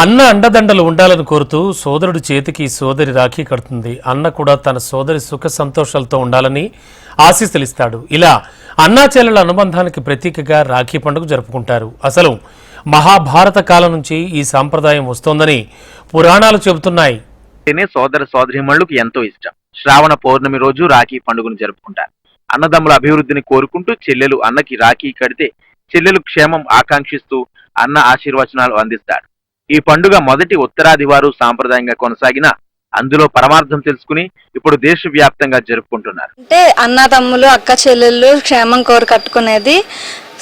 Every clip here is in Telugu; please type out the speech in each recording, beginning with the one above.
అన్న అండదండలు ఉండాలని కోరుతూ సోదరుడి చేతికి సోదరి రాఖీ కడుతుంది. అన్న కూడా తన సోదరి సుఖ సంతోషాలతో ఉండాలని ఆశీస్సులిస్తాడు ఇలా అన్నా చెల్లెల అనుబంధానికి ప్రతీకగా రాఖీ పండుగ జరుపుకుంటారు. అసలు మహాభారత కాలం నుంచి ఈ సాంప్రదాయం వస్తోందని పురాణాలు చెబుతున్నాయి. అంటేనే సోదర సోదరిమణులకు ఎంతో ఇష్టం. శ్రావణ పౌర్ణమి రోజు రాఖీ పండుగను జరుపుకుంటారు. అన్నదమ్ముల అభివృద్ధిని కోరుకుంటూ చెల్లెలు అన్నకి రాఖీ కడితే చెల్లెలు క్షేమం ఆకాంక్షిస్తూ అన్న ఆశీర్వచనాలు అందిస్తాడు. ఈ పండుగ మొదటి ఉత్తరాది వారు సాంప్రదాయంగా కొనసాగిన అందులో పరమార్థం తెలుసుకుని ఇప్పుడు దేశవ్యాప్తంగా జరుపుకుంటున్నారు. అంటే అన్నదమ్ములు అక్క చెల్లెళ్ళు క్షేమం కోరు కట్టుకునేది.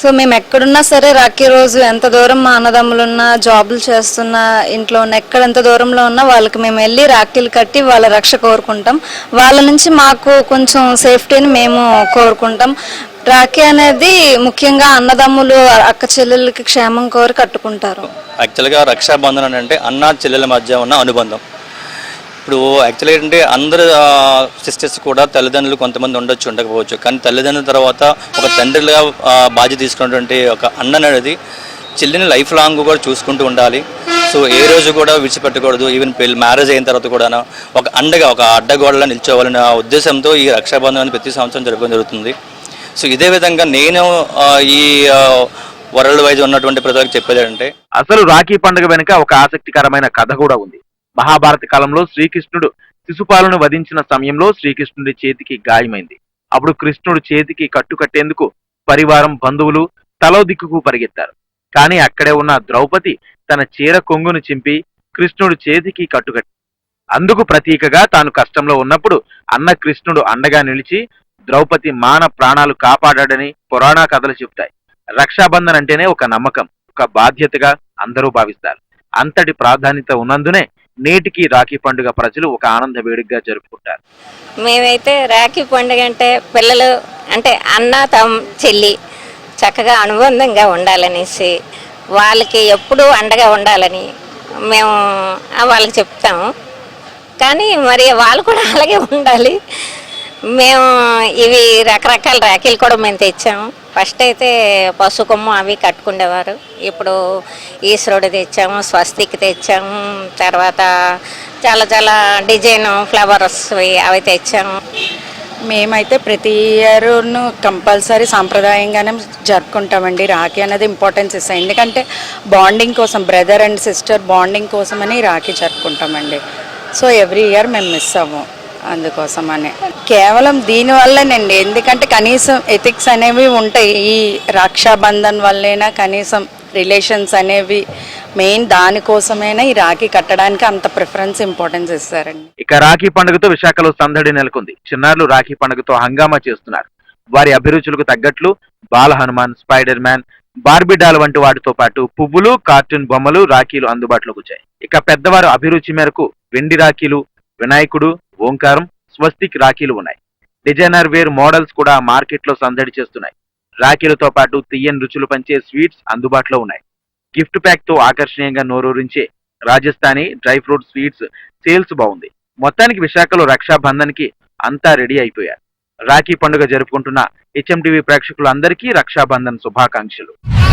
సో మేము ఎక్కడున్నా సరే రాఖీ రోజు ఎంత దూరం మా అన్నదమ్ములున్నా జాబులు చేస్తున్నా ఇంట్లో ఉన్న ఎక్కడ ఎంత దూరంలో ఉన్నా వాళ్ళకి మేము వెళ్ళి రాఖీలు కట్టి వాళ్ళ రక్ష కోరుకుంటాం. వాళ్ళ నుంచి మాకు కొంచెం సేఫ్టీని మేము కోరుకుంటాం. రాఖీ అనేది ముఖ్యంగా అన్నదమ్ములు అక్క చెల్లెళ్ళకి క్షేమం కోరి కట్టుకుంటారు. యాక్చువల్గా రక్షాబంధన్ అంటే అన్న చెల్లెల మధ్య ఉన్న అనుబంధం. ఇప్పుడు యాక్చువల్గా ఏంటంటే అందరు సిస్టర్స్ కూడా తల్లిదండ్రులు కొంతమంది ఉండొచ్చు ఉండకపోవచ్చు. కానీ తల్లిదండ్రుల తర్వాత ఒక తండ్రిగా బాధ్యత తీసుకున్నటువంటి ఒక అన్న అనేది చెల్లిని లైఫ్ లాంగ్ కూడా చూసుకుంటూ ఉండాలి. సో ఏ రోజు కూడా విడిచిపెట్టకూడదు. ఈవెన్ పెళ్ళి మ్యారేజ్ అయిన తర్వాత కూడా ఒక అండగా ఒక అడ్డగోడలా నిల్చోవాలనే ఆ ఉద్దేశంతో ఈ రక్షాబంధనాన్ని ప్రతి సంవత్సరం జరపడం జరుగుతుంది. సో ఇదే విధంగా నేను ఈ వరల్డ్ వైజ్ ఉన్నటువంటి ప్రజలకు చెప్పేది అంటే అసలు రాఖీ పండుగ వెనుక ఒక ఆసక్తికరమైన కథ కూడా ఉంది. మహాభారత కాలంలో శ్రీకృష్ణుడు శిశుపాలను వధించిన సమయంలో శ్రీకృష్ణుడి చేతికి గాయమైంది. అప్పుడు కృష్ణుడు చేతికి కట్టు కట్టేందుకు పరివారం బంధువులు తలో దిక్కుకు పరిగెత్తారు. కానీ అక్కడే ఉన్న ద్రౌపది తన చీర కొంగును చింపి కృష్ణుడు చేతికి కట్టుకట్టి అందుకు ప్రతీకగా తాను కష్టంలో ఉన్నప్పుడు అన్న కృష్ణుడు అండగా నిలిచి ద్రౌపది మాన ప్రాణాలు కాపాడాడని పురాణ కథలు చెప్తాయి రక్షాబంధన్ అంటేనే ఒక నమ్మకం ఒక బాధ్యతగా అందరూ భావిస్తారు. అంతటి ప్రాధాన్యత ఉన్నందునే నేటికి రాఖీ పండుగ ప్రజలు ఒక ఆనంద వేడుకగా జరుపుకుంటారు. మేమైతే రాఖీ పండుగ అంటే పిల్లలు అంటే అన్న తమ్ చెల్లి చక్కగా అనుబంధంగా ఉండాలనేసి వాళ్ళకి ఎప్పుడూ అండగా ఉండాలని మేము వాళ్ళకి చెప్తాము. కానీ మరి వాళ్ళు కూడా అలాగే ఉండాలి. మేము ఇవి రకరకాల రాఖీలు కూడా మేము తెచ్చాము. ఫస్ట్ అయితే పసుకొమ్మ అవి కట్టుకునేవారు ఇప్పుడు ఈశ్వరుడు తెచ్చాము స్వస్తికి తెచ్చాము. తర్వాత చాలా చాలా డిజైన్ ఫ్లవర్స్ అవి తెచ్చాము. మేమైతే ప్రతి ఇయర్ను కంపల్సరీ సాంప్రదాయంగానే జరుపుకుంటామండి. రాఖీ అనేది ఇంపార్టెన్స్ ఇస్తాం ఎందుకంటే బాండింగ్ కోసం బ్రదర్ అండ్ సిస్టర్ బాండింగ్ కోసమని రాఖీ జరుపుకుంటామండి. సో ఎవ్రీ ఇయర్ మేము మిస్ అవ్వం. అందుకోసమని. కేవలం దీనివల్లనండి ఎందుకంటే కనీసం ఎథిక్స్ అనేవి ఉంటాయి. ఈ రక్షాబంధన్ వల్లైనా కనీసం రిలేషన్స్ అనేవి మెయిన్ దానికోసమైనా ఈ రాఖీ కట్టడానికి అంత ప్రిఫరెన్స్ ఇంపార్టెన్స్ ఇస్తారండి. ఇక రాఖీ పండుగతో విశాఖలో సందడి నెలకొంది. చిన్నారులు రాఖీ పండుగతో హంగామా చేస్తున్నారు. వారి అభిరుచులకు తగ్గట్లు Bala Hanuman spider man barbie doll వంటి వాటితో పాటు పువ్వులు కార్టూన్ బొమ్మలు రాఖీలు అందుబాటులోకి వచ్చాయి. ఇక పెద్దవారు అభిరుచి మేరకు వెండి రాఖీలు వినాయకుడు ఓంకారం స్వస్తిక్ రాఖీలు ఉన్నాయి. డిజైనర్ వేర్ మోడల్స్ కూడా మార్కెట్లో సందడి చేస్తున్నాయి. రాఖీలతో పాటు తీయని రుచులు పంచే స్వీట్స్ అందుబాటులో ఉన్నాయి. గిఫ్ట్ ప్యాక్తో ఆకర్షణీయంగా నోరూరించే Rajasthani dry fruit sweets sales బాగుంది. మొత్తానికి విశాఖలో రక్షాబంధన్కి అంతా రెడీ అయిపోయారు. రాఖీ పండుగ జరుపుకుంటున్న హెచ్ఎంటీవీ ప్రేక్షకులందరికీ రక్షాబంధన్ శుభాకాంక్షలు.